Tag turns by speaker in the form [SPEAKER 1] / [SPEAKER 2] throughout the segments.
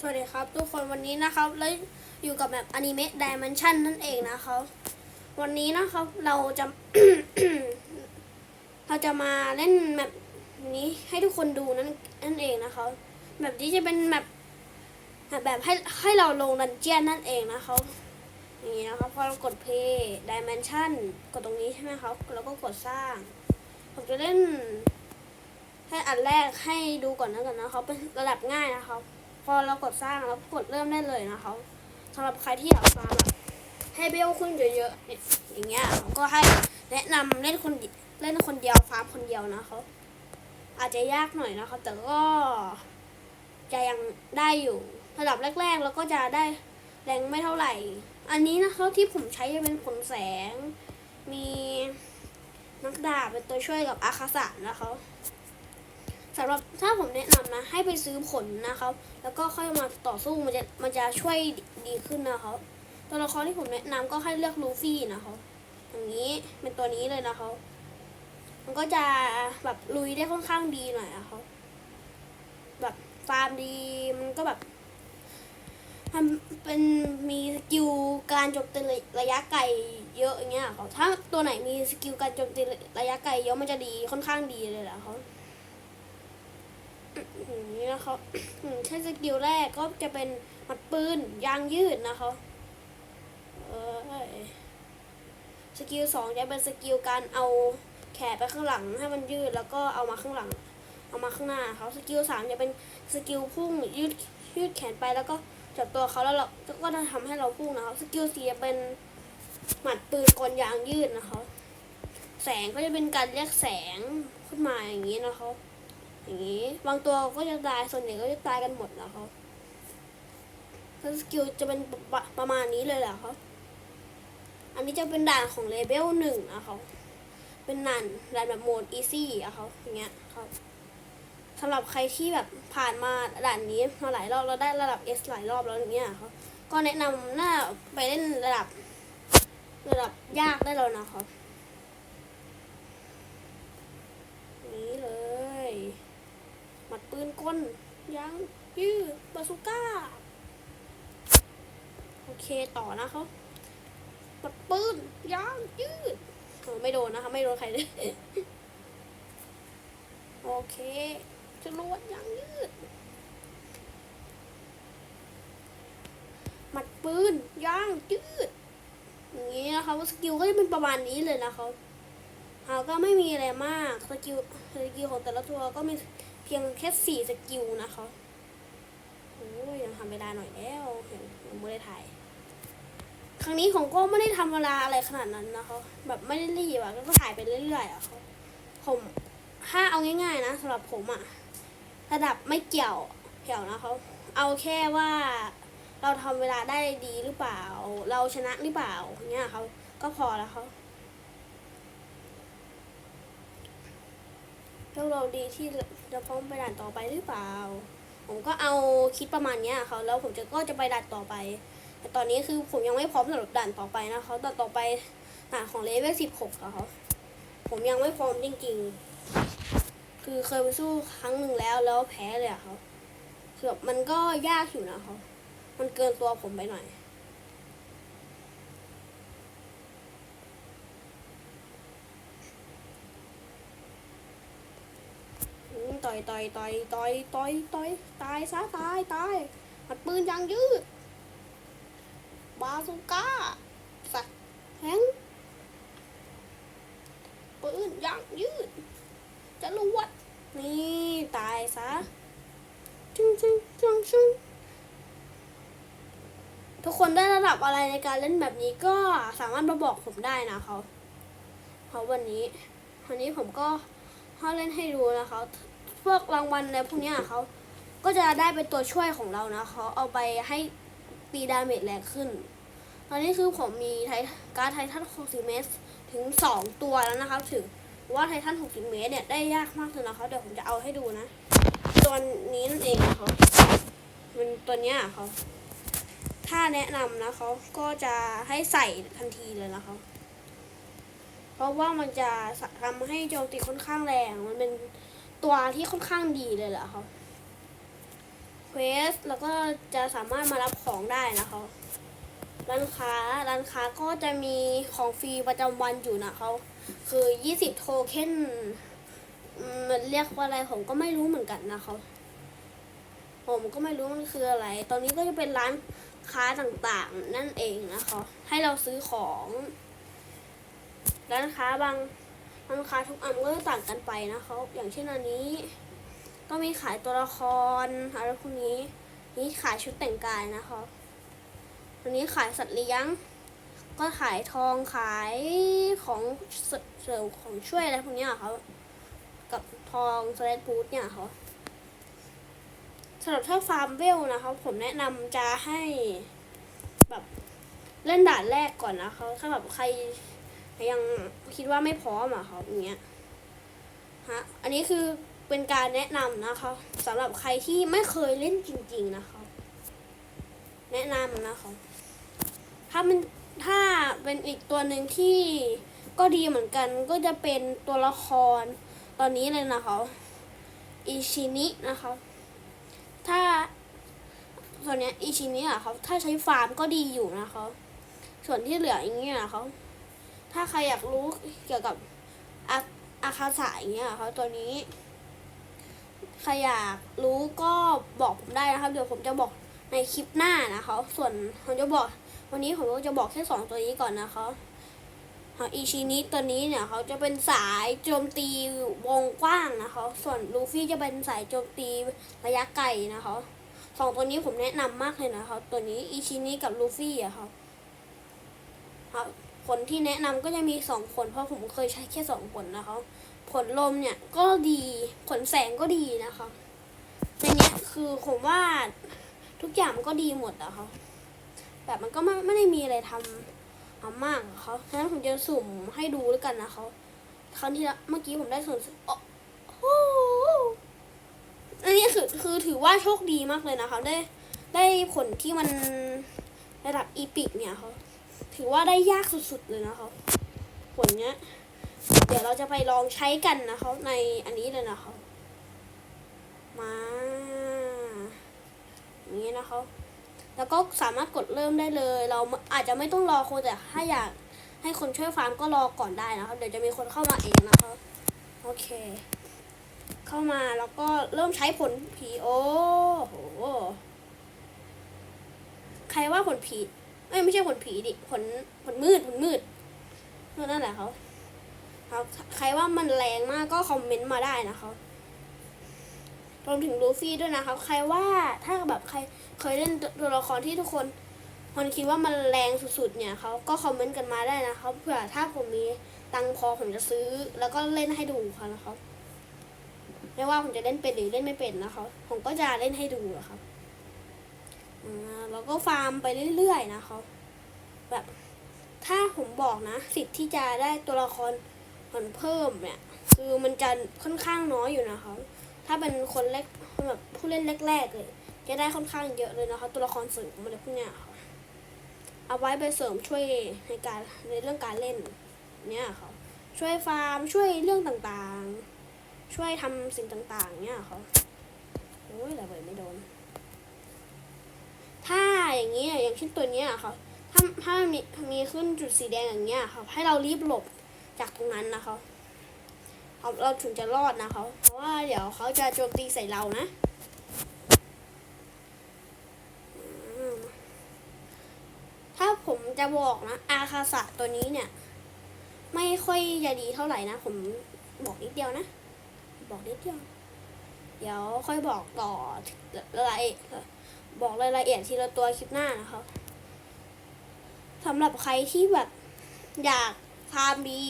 [SPEAKER 1] สวัสดีครับ ทุกคนวันนี้นะครับแล้วอยู่กับแบบอนิเมะดิเมนชันนั่นเองนะครับ วันนี้นะครับเราจะ เราจะมาเล่นแบบนี้ให้ทุกคนดูนั่นนั่นเองนะครับแบบนี้จะเป็นแบบแบบให้ให้เราลงดันเจียนนั่นเองนะครับอย่างนี้นะครับพอเรากดเพย์ดิเมนชันกดตรงนี้ใช่ไหมครับแล้วก็กดสร้างผมจะเล่นให้อันแรกให้ดูก่อนนะกันนะครับเป็นระดับง่ายนะครับ พอเรากดสร้างแล้วกดเริ่มได้เลยนะครับสำหรับใครที่อยากฟาร์มให้เบลขึ้นเยอะๆเนี่ยอย่างเงี้ยผมก็ให้แนะนำเล่นคนเล่นคนเดียวฟาร์มคนเดียวนะครับอาจจะยากหน่อยนะครับแต่ก็จะยังได้อยู่ระดับแรกๆเราก็จะได้แรงไม่เท่าไหร่ อันนี้นะครับที่ผมใช้จะเป็นผลแสง มีนักดาบเป็นตัวช่วยกับอาคาสะนะครับ สำหรับถ้าผมแนะนำนะ ให้ไปซื้อผลนะครับ แล้วก็ค่อยมาต่อสู้มันจะมันจะช่วยดีขึ้นนะครับตัวละครที่ผมแนะนำก็ให้เลือกลูฟี่นะครับอย่างนี้เป็นตัวนี้เลยนะครับมันก็จะแบบลุยได้ค่อนข้างดีหน่อยนะครับแบบฟาร์มดีมันก็แบบทำเป็นมีสกิลการจมตีระยะไกลเยอะอย่างเงี้ยครับถ้าตัวไหนมีสกิลการจมตีระยะไกลเยอะมันจะดีค่อนข้างดีเลยแหละครับ อย่างนี้นะครับใช้สกิลแรกก็จะเป็นหมัดปืนยางยืดนะครับเออสกิลสองจะเป็นสกิลการเอาแขนไปข้างหลังให้มันยืดแล้วก็เอามาข้างหลัง เอามาข้างหน้าเขาสกิลสามจะเป็นสกิลพุ่งยืดยืดแขนไปแล้วก็จับตัวเขาแล้วเราก็จะทำให้เราพุ่งนะครับสกิลสี่จะเป็นหมัดปืนกลยางยืดนะครับแสงก็จะเป็นการเรียกแสงขึ้นมาอย่างนี้นะครับ อย่างนี้ บางตัวก็จะตาย ส่วนใหญ่ก็จะตายกันหมดแล้วครับแล้วสกิลจะเป็นประประมาณนี้เลยแหละครับ อันนี้จะเป็นด่านของเลเวลหนึ่งนะครับเป็นด่านด่านแบบโหมดอีซี่อะครับอย่างเงี้ยครับสำหรับใครที่แบบผ่านมาด่านนี้มาหลายรอบแล้วได้ระดับ S หลายรอบแล้วอย่างเงี้ยครับ ก็แนะนำน่าไปเล่นระดับ ระดับยากได้แล้วนะครับนี้เลย มัดปืนกลยางยืดบาซูก้า โอเคต่อนะครับมัดปืนยางยืดเอไม่โดนนะคะไม่โดนใครเลย โอเคจรวดยางยืดหมัดปืนยางยืดอย่างนี้นะคะสกิลก็จะเป็นประมาณนี้เลยนะครับเอาก็ไม่มีอะไรมากสกิลสกิลของแต่ละตัวก็มี เพียงแค่สี่สกิลนะคะโอ้ยยังทำเวลาหน่อยแล้วเห็นยังไม่ได้ถ่าย ครั้งนี้ผมก็ไม่ได้ทำเวลาอะไรขนาดนั้นนะคะ แบบไม่ได้รีบอะก็ถ่ายไปเรื่อยๆอะค่ะผมถ้าเอาง่ายๆนะสำหรับผมอะระดับไม่เกี่ยวเกี่ยวนะคะเอาแค่ว่าเราทำเวลาได้ดีหรือเปล่า เราชนะหรือเปล่าอย่างเงี้ยเขาก็พอแล้วเขา แล้วเราดีที่จะพร้อมไปด่านต่อไปหรือเปล่า ผมก็เอาคิดประมาณเนี้ยเขาแล้วผมจะก็จะไปด่านต่อไป แต่ตอนนี้คือผมยังไม่พร้อมสำหรับด่านต่อไปนะคะด่านต่อไปด่านของเลเวลสิบหกเขาผมยังไม่พร้อมจริง ๆ คือเคยไปสู้ครั้งหนึ่งแล้วแล้วแพ้เลยอะเขาคือมันก็ยากอยู่นะเขามันเกินตัวผมไปหน่อย อืม ต่อยต่อยต่อยต่อยต่อยต่อยตายซะตายตายหัดปืนยางยืด บาซูก้า สัตว์แทงปืนยางยืดจะรวดนี่ตายซะจึงจึงจึงจึงทุกคนได้ระดับอะไรในการเล่นแบบนี้ก็สามารถมาบอกผมได้นะเขาเพราะวันนี้วันนี้ผมก็เขาเล่นให้ดูนะคะ พวกรางวัลในพวกนี้เขาก็จะได้เป็นตัวช่วยของเรานะเขาเอาไปให้ตีดาเมจแรงขึ้น ตอนนี้คือผมมีไทการ์ดไททัน60 เมตร ถึง 2 ตัวแล้วนะครับ ถึงว่าไททัน60 เมตรเนี่ยได้ยากมากเลยนะคะเดี๋ยวผมจะเอาให้ดูนะ ตัวนี้นั่นเองนะครับมันตัวเนี้ยเขาถ้าแนะนำนะเขาก็จะให้ใส่ทันทีเลยนะคะเพราะว่ามันจะทำให้โจมตีค่อนข้างแรง มันเป็น ตัวที่ค่อนข้างดีเลยแหละครับเควสแล้วก็จะสามารถมารับของได้นะคะร้านค้าร้านค้าก็จะมีของฟรีประจำวันอยู่นะเขาคือ20โทเค็นมันเรียกว่าอะไรผมก็ไม่รู้เหมือนกันนะคะผมก็ไม่รู้มันคืออะไร ตอนนี้ก็จะเป็นร้านค้าต่างๆ นั่นเองนะคะ ให้เราซื้อของ ร้านค้าบาง ร้านค้าทุกอันก็จะต่างกันไปนะคะอย่างเช่นอันนี้ ก็มีขายตัวละครอะไรพวกนี้ นี่ขายชุดแต่งกายนะคะอันนี้ขายสัตว์เลี้ยง ก็ขายทองขายของเสริมของช่วยอะไรพวกนี้ยค่ะกับทองสแลดบูธเนี่ยค่ะสำหรับถ้าฟาร์มเวลนะคะผมแนะนำจะให้แบบเล่นด่านแรกก่อนนะคะถ้าแบบใคร ยังคิดว่าไม่พร้อมอะค่ะอย่างเงี้ยฮะอันนี้คือเป็นการแนะนำนะคะสำหรับใครที่ไม่เคยเล่นจริง ๆนะคะแนะนำนะคะถ้ามันถ้าเป็นอีกตัวหนึ่งที่ก็ดีเหมือนกันก็จะเป็นตัวละครตอนนี้เลยนะคะอิชินินะคะถ้าส่วนเนี้ยอิชินิอะครับถ้าใช้ฟาร์มก็ดีอยู่นะคะส่วนที่เหลืออย่างเงี้ยนะคะ ถ้าใครอยากรู้เกี่ยวกับอาอาคาสะอย่างเงี้ยค่ะตัวนี้ ใครอยากรู้ก็บอกผมได้นะครับ เดี๋ยวผมจะบอกในคลิปหน้านะคะ ส่วนผมจะบอก วันนี้ผมก็จะบอกแค่สองตัวนี้ก่อนนะคะอิชินิตัวนี้เนี่ยเขาจะเป็นสายโจมตีวงกว้างนะคะ ส่วนลูฟี่จะเป็นสายโจมตีระยะไกลนะคะสองตัวนี้ผมแนะนำมากเลยนะคะ ตัวนี้อิชินิกับลูฟี่อะครับครับ คนที่แนะนำก็จะมีสองคนเพราะผมเคยใช้แค่สองคนนะคะผลลมเนี่ยก็ดีผลแสงก็ดีนะคะในนี้คือผมว่าทุกอย่างมันก็ดีหมดอะค่ะแบบมันก็ไม่ไม่ได้มีอะไรทำทำมากอะเขาฉะนั้นผมจะสุ่มให้ดูแล้วกันนะคะครั้งที่แล้วเมื่อกี้ผมได้ส่วนโอ้โหอันนี้คือคือถือว่าโชคดีมากเลยนะคะได้ได้ผลที่มันระดับอีพิกเนี่ยเขา ถือว่าได้ยากสุดๆเลยนะคะผลเนี้ย เดี๋ยวเราจะไปลองใช้กันนะคะในอันนี้เลยนะคะมาอย่างนี้นะคะแล้วก็สามารถกดเริ่มได้เลย เราอาจจะไม่ต้องรอคนแต่ถ้าอยากให้คนช่วยฟาร์มก็รอก่อนได้นะคะเดี๋ยวจะมีคนเข้ามาเองนะคะโอเค เข้ามาแล้วก็เริ่มใช้ผลผีโอ้โหใครว่าผลผี เอ้ยไม่ใช่ผลผีดิผลผลมืดผลมืดนั่นแหละเขาครับใครว่ามันแรงมากก็คอมเมนต์มาได้นะคะรวมถึงลูฟี่ด้วยนะครับ ใครว่าถ้าแบบใครเคยเล่นตัวละครที่ทุกคนคนคิดว่ามันแรงสุดๆเนี่ยเขาก็คอมเมนต์กันมาได้นะครับเผื่อถ้าผมมีตังพอผมจะซื้อ แล้วก็เล่นให้ดูค่ะนะครับไม่ว่าผมจะเล่นเป็นหรือเล่นไม่เป็นนะครับผมก็จะเล่นให้ดูอะครับ แล้วก็ฟาร์มไปเรื่อยๆนะครับ แบบถ้าผมบอกนะ สิทธิ์ที่จะได้ตัวละครผลเพิ่มเนี่ย คือมันจะค่อนข้างน้อยอยู่นะคะถ้าเป็นคนเล็กแบบผู้เล่นแรกๆเลยจะได้ค่อนข้างเยอะเลยนะคะตัวละครเสริมอะไรพวกเนี้ยค่ะเอาไว้ไปเสริมช่วยในการในเรื่องการเล่นเนี่ยค่ะช่วยฟาร์มช่วยเรื่องต่างๆ ช่วยทำสิ่งต่างๆเนี่ยค่ะโอ้ยระเบิดไม่โดน ถ้าอย่างนี้อย่างเช่นตัวนี้ยค่ะถ้าถ้ามีมีขึ้นจุดสีแดงอย่างเงี้ยค่ะให้เรารีบหลบจากตรงนั้นนะคะเราเราถึงจะรอดนะคะเพราะว่าเดี๋ยวเขาจะโจมตีใส่เรานะถ้าผมจะบอกนะ อาคาสะตัวนี้เนี่ย ไม่ค่อยจะดีเท่าไหร่นะ ผมบอกนิดเดียวนะ บอกนิดเดียว เดี๋ยวค่อยบอกต่อรายละเอีย บอกรายละเอียดทีละตัวคลิปหน้านะคะสำหรับใครที่แบบอยากฟาร์มดี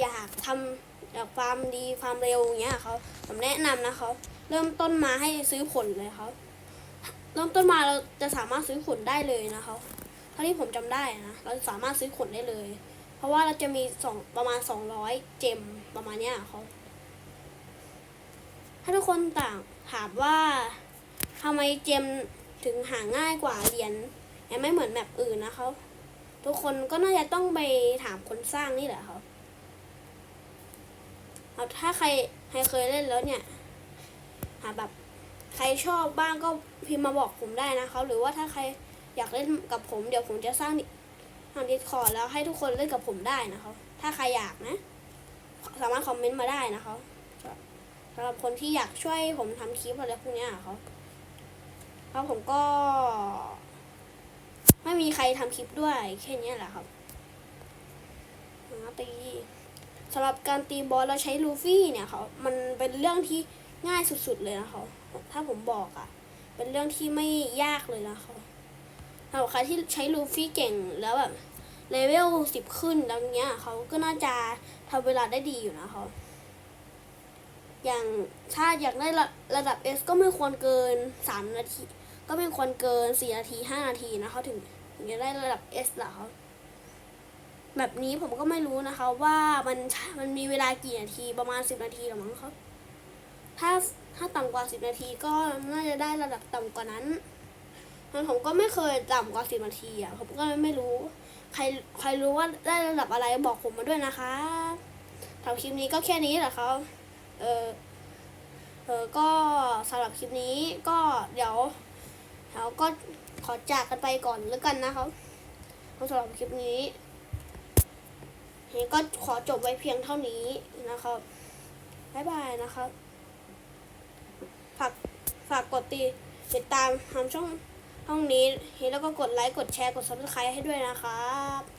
[SPEAKER 1] อยากทำอยากฟาร์มดีฟาร์มเร็วอย่างเงี้ยเขาผมแนะนำนะคะเริ่มต้นมาให้ซื้อผลเลยเขาเริ่มต้นมาเราจะสามารถซื้อผลได้เลยนะคะเท่าที่ผมจำได้นะ เราสามารถซื้อผลได้เลย เพราะว่าเราจะมีสองประมาณสองร้อยเจมประมาณเนี้ยเขาถ้าทุกคนต่างถามว่าทำไมเจม ถึงหาง่ายกว่าเหรียญไม่เหมือนแบบอื่นนะคะทุกคนก็น่าจะต้องไปถามคนสร้างนี่แหละครับเอาถ้าใครใครเคยเล่นแล้วเนี่ย หาแบบใครชอบบ้างก็พิมพ์มาบอกผมได้นะครับ หรือว่าถ้าใครอยากเล่นกับผมเดี๋ยวผมจะสร้างทางดิสคอร์แล้วให้ทุกคนเล่นกับผมได้นะครับ ถ้าใครอยากนะ สามารถคอมเมนต์มาได้นะครับสำหรับคนที่อยากช่วยผมทำคลิปอะไรพวกนี้ยครับ เพราะผมก็ ไม่มีใครทำคลิปด้วยแค่เนี้ยแหละครับนะตีสำหรับการตีบอลเราใช้ลูฟี่เนี่ยเขามันเป็นเรื่องที่ง่ายสุดๆเลยนะคะถ้าผมบอกอะ่ะ เป็นเรื่องที่ไม่ยากเลยนะคะสำหรับใครที่ใช้ลูฟี่เก่งแล้วแบบเลเวลสิบขึ้นแล้วเนี้ยเขาก็น่าจะทำเวลาได้ดีอยู่นะคะอย่างถ้าอยากได้ระระดับ S ก็ไม่ควรเกินสามนาที ก็ไม่ควรเกินสี่นาทีห้านาทีนะคะถึงถึงจะได้ระดับ S เหรอคะแบบนี้ผมก็ไม่รู้นะคะ ว่ามันมันมีเวลากี่นาทีประมาณสิบนาทีหรือมั้งครับถ้าถ้าต่ำกว่าสิบนาทีก็น่าจะได้ระดับต่ำกว่านั้นมันผมก็ไม่เคยต่ำกว่าสิบนาทีอะผมก็ไม่รู้ ใครใครรู้ว่าได้ระดับอะไรบอกผมมาด้วยนะคะสำหรับคลิปนี้ก็แค่นี้แหละครับเออเออก็สำหรับคลิปนี้ก็เดี๋ยว เดี๋ยวก็ขอจากกันไปก่อนแล้วกันนะครับสำหรับคลิปนี้นี้ก็ขอจบไว้เพียงเท่านี้นะครับ บ๊ายบายนะครับ ฝาก ฝากกดติติดตามทำช่องห้องนี้ แล้วก็กดไลค์ กดแชร์ กด subscribe ให้ด้วยนะครับ